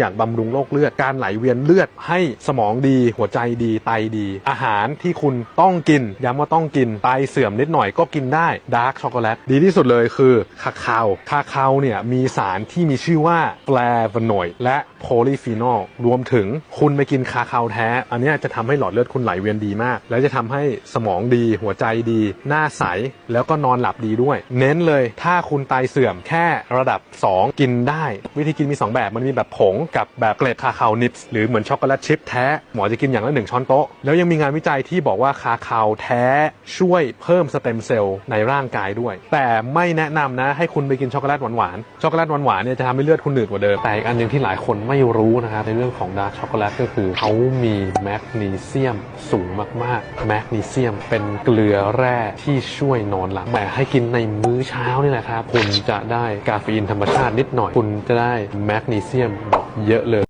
อยากบำรุงโรคเลือด การไหลเวียนเลือดให้สมองดี หัวใจดี ไตดี อาหารที่คุณต้องกิน ย้ำว่าต้องกิน ไตเสื่อมนิดหน่อยก็กินได้ ดาร์กช็อกโกแลต ดีที่สุดเลยคือคาคาวคาคาวเนี่ยมีสารที่มีชื่อว่าแฟลโวนอยด์และโพลีฟีนอล รวมถึงคุณไปกินคาคาวแท้ อันนี้จะทำให้หลอดเลือดคุณไหลเวียนดีมาก แล้วจะทำให้สมองดี หัวใจดี หน้าใส แล้วก็นอนหลับดีด้วย เน้นเลย ถ้าคุณไตเสื่อมแค่ระดับ 2 กินได้ วิธีกินมี 2 แบบ มันมีแบบผงกับแบบเกล็ดคาคาวนิปส์หรือเหมือนช็อกโกแลตชิพแท้หมอจะกินอย่างละหนึ่งช้อนโต๊ะ แล้วยังมีงานวิจัยที่บอกว่าคาคาวแท้ช่วยเพิ่มสเต็มเซลล์ในร่างกายด้วย แต่ไม่แนะนำนะให้คุณไปกินช็อกโกแลตหวานๆช็อกโกแลตหวานๆเนี่ยจะทำให้เลือดคุณหนืดกว่าเดิมแต่อีกอันหนึ่งที่หลายคนไม่รู้นะครับในเรื่องของดาร์กช็อกโกแลตก็คือเขามีแมกนีเซียมสูงมากๆแมกนีเซียมเป็นเกลือแร่ที่ช่วยนอนหลับแต่ให้กินในมื้อเช้านี่แหละครับคุณจะได้กาเฟอีนธรรมชาตินิดหน่อย คุณจะได้แมกนีเซียมแบบเยอะเลย